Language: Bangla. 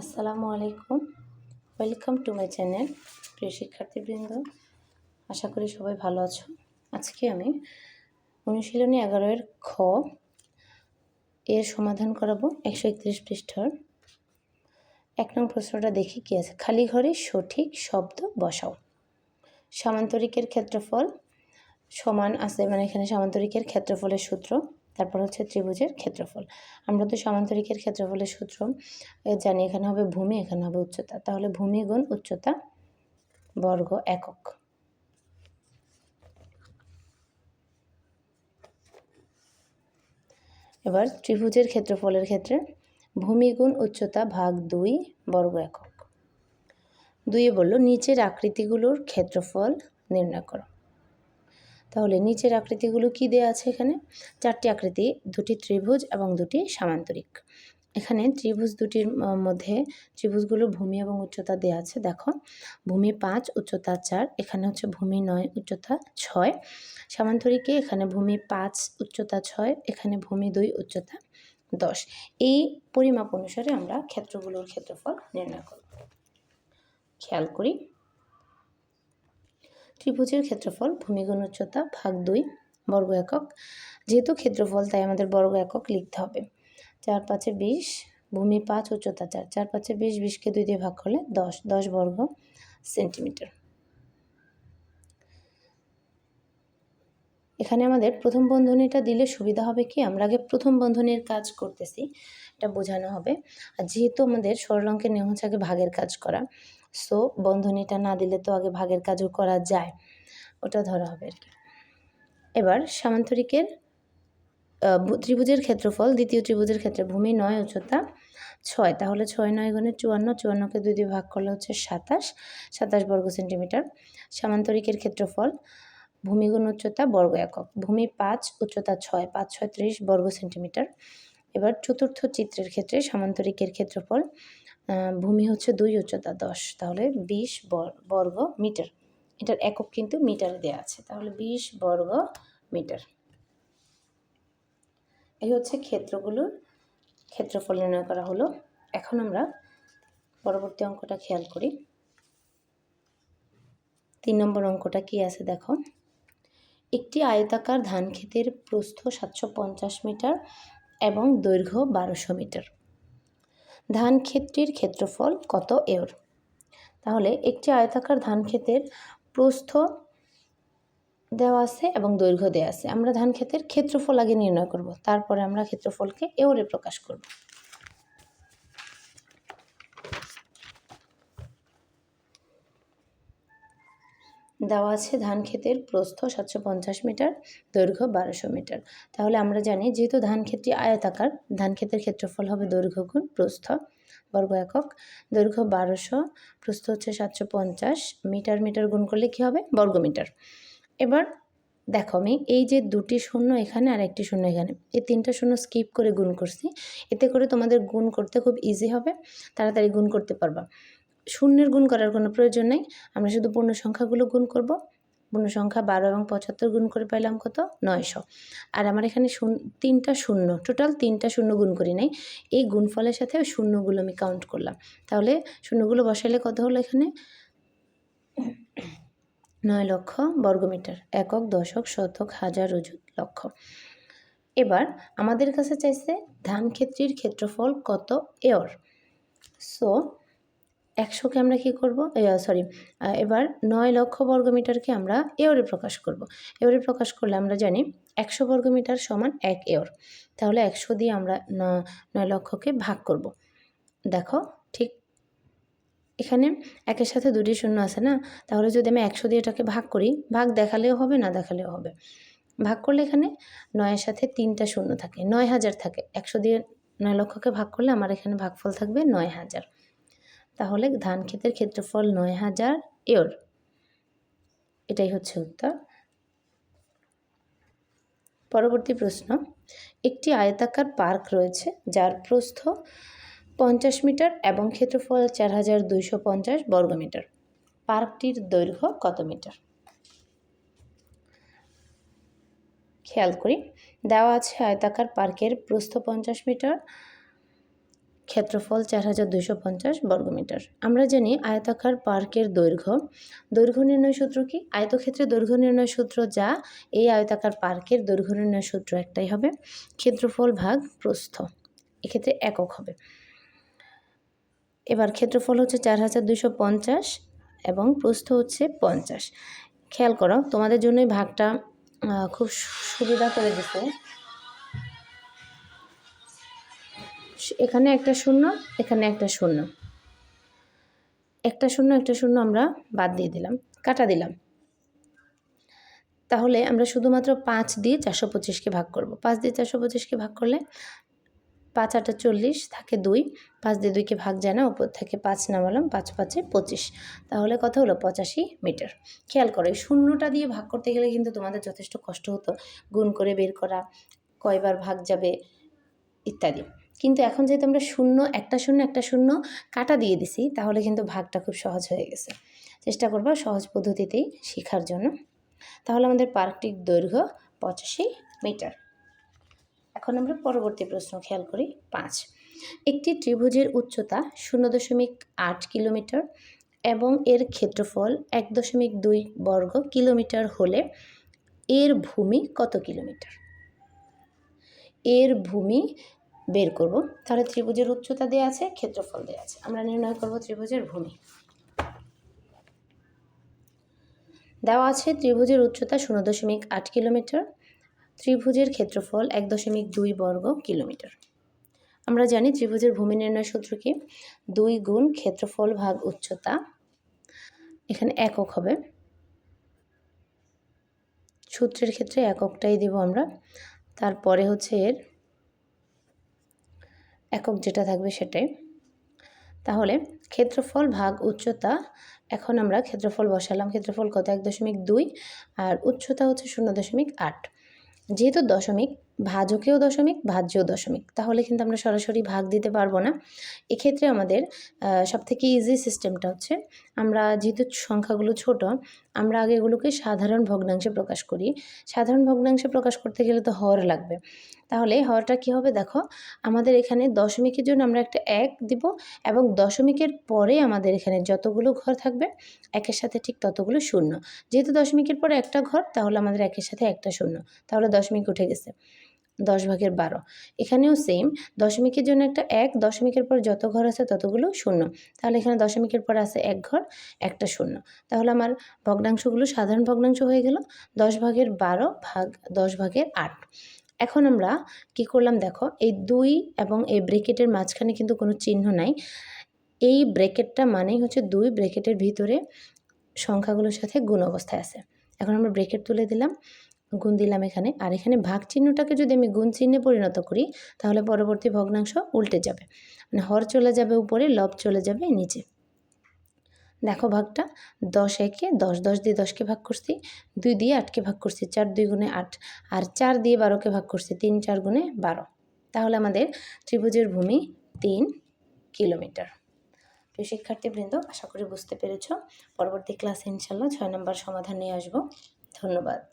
আসসালামু আলাইকুম। ওয়েলকাম টু মাই চ্যানেল প্রিয় শিক্ষার্থীবৃন্দ। আশা করি সবাই ভালো আছো। আজকে আমি অনুশীলনী এগারোয়ের খ এর সমাধান করাবো একশো একত্রিশ পৃষ্ঠার। এক নং প্রশ্নটা দেখি কী আছে? খালি ঘরে সঠিক শব্দ বসাও। সামান্তরিকের ক্ষেত্রফল সমান আছে মানে এখানে সামান্তরিকের ক্ষেত্রফলের সূত্র। তারপর হচ্ছে ত্রিভুজের ক্ষেত্রফল। আমরা তো সমান্তরিকের ক্ষেত্রফলের সূত্র জানি এখানে হবে ভূমি, এখানে হবে উচ্চতা। তাহলে ভূমি গুণ উচ্চতা বর্গ একক। এবার ত্রিভুজের ক্ষেত্রফলের ক্ষেত্রে ভূমি গুণ উচ্চতা ভাগ দুই বর্গ একক। দুইয়ে বলল, নিচের আকৃতিগুলোর ক্ষেত্রফল নির্ণয় করো। তাহলে নিচের আকৃতিগুলো কি দেওয়া আছে এখানে? চারটি আকৃতি, দুটি ত্রিভুজ এবং দুটি সামান্তরিক। এখানে ত্রিভুজ দুটির মধ্যে ত্রিভুজগুলোর ভূমি এবং উচ্চতা দেওয়া আছে, দেখো। ভূমি পাঁচ, উচ্চতা চার, এখানে হচ্ছে ভূমি নয়, উচ্চতা ছয়। সামান্তরিকে এখানে ভূমি পাঁচ, উচ্চতা ছয়, এখানে ভূমি দুই, উচ্চতা দশ। এই পরিমাপ অনুসারে আমরা ক্ষেত্রগুলোর ক্ষেত্রফল নির্ণয় করব। খেয়াল করি। ত্রিভুজের ক্ষেত্রফল ভূমিগুণ উচ্চতা ভাগ দুই, বর্গ একক। যেহেতু ক্ষেত্রফল, তাই আমাদের বর্গ একক লিখতে হবে। চার পাঁচে বিশ, ভূমি পাঁচ, উচ্চতা চার। চার পাঁচে বিশ, বিশকে দুই দিয়ে ভাগ করলে দশ। দশ বর্গ সেন্টিমিটার। এখানে আমাদের প্রথম বন্ধনীটা দিলে সুবিধা হবে কি? আমরা আগে প্রথম বন্ধনীর কাজ করতেছি, এটা বোঝানো হবে। আর যেহেতু আমাদের সরল অঙ্কের নিয়ম হচ্ছে আগে ভাগের কাজ করা সো বন্ধনীটা না দিলে তো আগে ভাগের কাজও করা যায়। ওটা ধরা হবে আর কি। এবার সামান্তরিকের ত্রিভুজের ক্ষেত্রফল, দ্বিতীয় ত্রিভুজের ক্ষেত্রে ভূমি নয় উচ্চতা ছয়। তাহলে ছয় নয় গুণে চুয়ান্ন, চুয়ান্নকে দুই দিয়ে ভাগ করলে হচ্ছে সাতাশ সাতাশ বর্গ সেন্টিমিটার। সামান্তরিকের ক্ষেত্রফল, ভূমিগুণ উচ্চতা বর্গ একক। ভূমি পাঁচ, উচ্চতা ছয়, পাঁচ ছয় ত্রিশ বর্গ সেন্টিমিটার। এবার চতুর্থ চিত্রের ক্ষেত্রে সামান্তরিকের ক্ষেত্রফল ভূমি হচ্ছে দুই উচ্চতা দশ, তাহলে বিশ বর্গ মিটার। এটার একক কিন্তু মিটারে দেওয়া আছে, তাহলে বিশ বর্গ মিটার। এই হচ্ছে ক্ষেত্রগুলোর ক্ষেত্রফল নির্ণয় করা হলো। এখন আমরা পরবর্তী অঙ্কটা খেয়াল করি। তিন নম্বর অঙ্কটা কি আছে দেখো। একটি আয়তাকার ধান ক্ষেতের প্রস্থ সাতশো পঞ্চাশ মিটার এবং দৈর্ঘ্য বারোশো মিটার। ধান ক্ষেত্রের ক্ষেত্রফল কত এর? তাহলে একটি আয়তাকার ধান ক্ষেতের প্রস্থ দেওয়া আছে এবং দৈর্ঘ্য দেওয়া আছে। আমরা ধান ক্ষেতের ক্ষেত্রফল আগে নির্ণয় করব, তারপরে আমরা ক্ষেত্রফলকে এওরে প্রকাশ করব। দেওয়া আছে ধান ক্ষেতের প্রস্থ সাতশো পঞ্চাশ মিটার, দৈর্ঘ্য বারোশো মিটার। তাহলে আমরা জানি যেহেতু ধান ক্ষেত্রটি আয়তাকার, ধান ক্ষেতের ক্ষেত্রফল হবে দৈর্ঘ্য গুণ প্রস্থ বর্গ একক। দৈর্ঘ্য বারোশো, প্রস্থ হচ্ছে সাতশো পঞ্চাশ মিটার মিটার গুণ করলে কী হবে? বর্গ মিটার। এবার দেখো আমি এই যে দুটি শূন্য এখানে আর একটি শূন্য এখানে, এই তিনটা শূন্য স্কিপ করে গুণ করছি। এতে করে তোমাদের গুণ করতে খুব ইজি হবে, তাড়াতাড়ি গুণ করতে পারবা। শূন্যের গুণ করার কোনো প্রয়োজন নেই। আমরা শুধু পূর্ণ সংখ্যাগুলো গুণ করব। পূর্ণ সংখ্যা বারো এবং পঁচাত্তর গুণ করে পাইলাম কত? নয়শো। আর আমার এখানে শূন্য তিনটা শূন্য, টোটাল তিনটা শূন্য গুণ করি নাই। এই গুণফলের সাথে শূন্যগুলো আমি কাউন্ট করলাম। তাহলে শূন্যগুলো বসাইলে কত হলো এখানে? নয় লক্ষ বর্গমিটার, একক, দশক, শতক, হাজার অযুত লক্ষ। এবার আমাদের কাছে চাইছে ধান ক্ষেত্রের ক্ষেত্রফল কত? এর সো একশোকে আমরা কি করব? সরি এবার নয় লক্ষ বর্গমিটারকে আমরা এওরে প্রকাশ করব। এওরে প্রকাশ করলে আমরা জানি একশো বর্গমিটার সমান এক এওর। তাহলে একশো দিয়ে আমরা নয় লক্ষকে ভাগ করব। দেখো, ঠিক এখানে একের সাথে দুটি শূন্য আছে না? তাহলে যদি আমি একশো দিয়ে এটাকে ভাগ করি, ভাগ দেখালেও হবে, না দেখালেও হবে? ভাগ করলে এখানে নয়ের সাথে তিনটা শূন্য থাকে, নয় হাজার থাকে। একশো দিয়ে নয় লক্ষকে ভাগ করলে আমার এখানে ভাগফল থাকবে নয় হাজার। তাহলে ধান ক্ষেতের ক্ষেত্রফল নয় হাজার এর। এটাই হচ্ছে উত্তর। পরবর্তী প্রশ্ন, একটি আয়তাকার পার্ক রয়েছে যার প্রস্থ পঞ্চাশ মিটার এবং ক্ষেত্রফল চার হাজার দুইশো পঞ্চাশ বর্গমিটার পার্কটির দৈর্ঘ্য কত মিটার? খেয়াল করি, দেওয়া আছে আয়তাকার পার্কের প্রস্থ পঞ্চাশ মিটার ক্ষেত্রফল চার হাজার দুশো পঞ্চাশ বর্গমিটার। আমরা জানি আয়তাকার পার্কের দৈর্ঘ্য। দৈর্ঘ্য নির্ণয় সূত্র কি? আয়তক্ষেত্রে দৈর্ঘ্য নির্ণয় সূত্র যা, এই আয়তাকার পার্কের দৈর্ঘ্য নির্ণয় সূত্র একটাই হবে। ক্ষেত্রফল ভাগ প্রস্থ। এক্ষেত্রে একক হবে। এবার ক্ষেত্রফল হচ্ছে চার হাজার দুশো পঞ্চাশ এবং প্রস্থ হচ্ছে পঞ্চাশ। খেয়াল করো, তোমাদের জন্যই ভাগটা খুব সুবিধা করে দিতে এখানে একটা শূন্য, এখানে একটা শূন্য। একটা শূন্য একটা শূন্য আমরা বাদ দিয়ে দিলাম, কাটা দিলাম। তাহলে আমরা শুধুমাত্র পাঁচ দিয়ে চারশো পঁচিশকে ভাগ করব। পাঁচ দিয়ে চারশো পঁচিশকে ভাগ করলে পাঁচ আটা চল্লিশ থাকে দুই, পাঁচ দিয়ে দুইকে ভাগ যায় না ওপর থেকে পাঁচ নামালাম, পাঁচ পাঁচে পঁচিশ। তাহলে কথা হলো? পঁচাশি মিটার। খেয়াল করো, এই শূন্যটা দিয়ে ভাগ করতে গেলে কিন্তু তোমাদের যথেষ্ট কষ্ট হতো। গুণ করে বের করা, কয়বার ভাগ যাবে, ইত্যাদি। কিন্তু এখন যেহেতু আমরা শূন্য, একটা শূন্য একটা শূন্য কাটা দিয়ে দিছি, তাহলে কিন্তু ভাগটা খুব সহজ হয়ে গেছে। চেষ্টা করব সহজ পদ্ধতিতেই শেখার জন্য। তাহলে আমাদের পার্কটির দৈর্ঘ্য পঁচাশি মিটার। এখন আমরা পরবর্তী প্রশ্ন খেয়াল করি পাঁচ। একটি ত্রিভুজের উচ্চতা শূন্য দশমিক আট কিলোমিটার এবং এর ক্ষেত্রফল এক দশমিক দুই বর্গ কিলোমিটার হলে এর ভূমি কত কিলোমিটার? এর ভূমি বের করব। তাহলে ত্রিভুজের উচ্চতা দেওয়া আছে, ক্ষেত্রফল দেওয়া আছে। আমরা নির্ণয় করব ত্রিভুজের ভূমি। দেওয়া আছে ত্রিভুজের উচ্চতা শূন্য দশমিক আট কিলোমিটার, ত্রিভুজের ক্ষেত্রফল এক দশমিক দুই বর্গ কিলোমিটার। আমরা জানি ত্রিভুজের ভূমি নির্ণয় সূত্র কি? দুই গুণ ক্ষেত্রফল ভাগ উচ্চতা। এখানে একক হবে। সূত্রের ক্ষেত্রে এককটাই দিব আমরা। তারপরে হচ্ছে এর একক যেটা থাকবে সেটাই। তাহলে ক্ষেত্রফল ভাগ উচ্চতা, এখন আমরা ক্ষেত্রফল বসালাম। ক্ষেত্রফল কত? এক দশমিক দুই, আর উচ্চতা হচ্ছে শূন্য দশমিক আট। যেহেতু দশমিক, ভাজকেও দশমিক, ভাজ্যও দশমিক, তাহলে কিন্তু আমরা সরাসরি ভাগ দিতে পারব না। এক্ষেত্রে আমাদের সবথেকে ইজি সিস্টেমটা হচ্ছে, আমরা যেহেতু সংখ্যাগুলো ছোট আমরা আগে এগুলোকে সাধারণ ভগ্নাংশে প্রকাশ করি। সাধারণ ভগ্নাংশে প্রকাশ করতে গেলে তো হর লাগবে। তাহলে হরটা কি হবে দেখো, আমাদের এখানে দশমিকের জন্য আমরা একটা এক দিব এবং দশমিকের পরে আমাদের এখানে যতগুলো ঘর থাকবে, একের সাথে ঠিক ততগুলো শূন্য। যেহেতু দশমিকের পরে একটা ঘর, তাহলে আমাদের একের সাথে একটা শূন্য। তাহলে দশমিক উঠে গেছে। দশ ভাগের বারো। এখানেও সেম দশমিকের জন্য একটা এক, দশমিকের পর যত ঘর আছে ততগুলো শূন্য। তাহলে এখানে দশমিকের পর আছে এক ঘর, একটা শূন্য। তাহলে আমার ভগ্নাংশগুলো সাধারণ ভগ্নাংশ হয়ে গেল, দশ ভাগের বারো ভাগ দশ ভাগের আট। এখন আমরা কি করলাম দেখো, এই দুই এবং এই ব্রেকেটের মাঝখানে কিন্তু কোনো চিহ্ন নাই। এই ব্রেকেটটা মানেই হচ্ছে দুই ব্রেকেটের ভিতরে সংখ্যাগুলোর সাথে গুণ অবস্থায় আছে। এখন আমরা ব্রেকেট তুলে দিলাম। গুণ দিলাম এখানে। আর এখানে ভাগ চিহ্নটাকে যদি আমি গুণ চিহ্নে পরিণত করি, তাহলে পরবর্তী ভগ্নাংশ উল্টে যাবে। মানে হর চলে যাবে উপরে, লব চলে যাবে নিচে। দেখো ভাগটা, দশ একে দশ দশ দিয়ে দশকে ভাগ করছি, দুই দিয়ে আটকে ভাগ করছি, চার দুই গুণে আট, আর চার দিয়ে বারোকে ভাগ করছি, তিন, চার গুণে বারো। তাহলে আমাদের ত্রিভুজের ভূমি তিন কিলোমিটার। প্রিয় শিক্ষার্থীবৃন্দ, আশা করি বুঝতে পেরেছ। পরবর্তী ক্লাসে ইনশাল্লাহ ছয় নম্বর সমাধান নিয়ে আসব। ধন্যবাদ।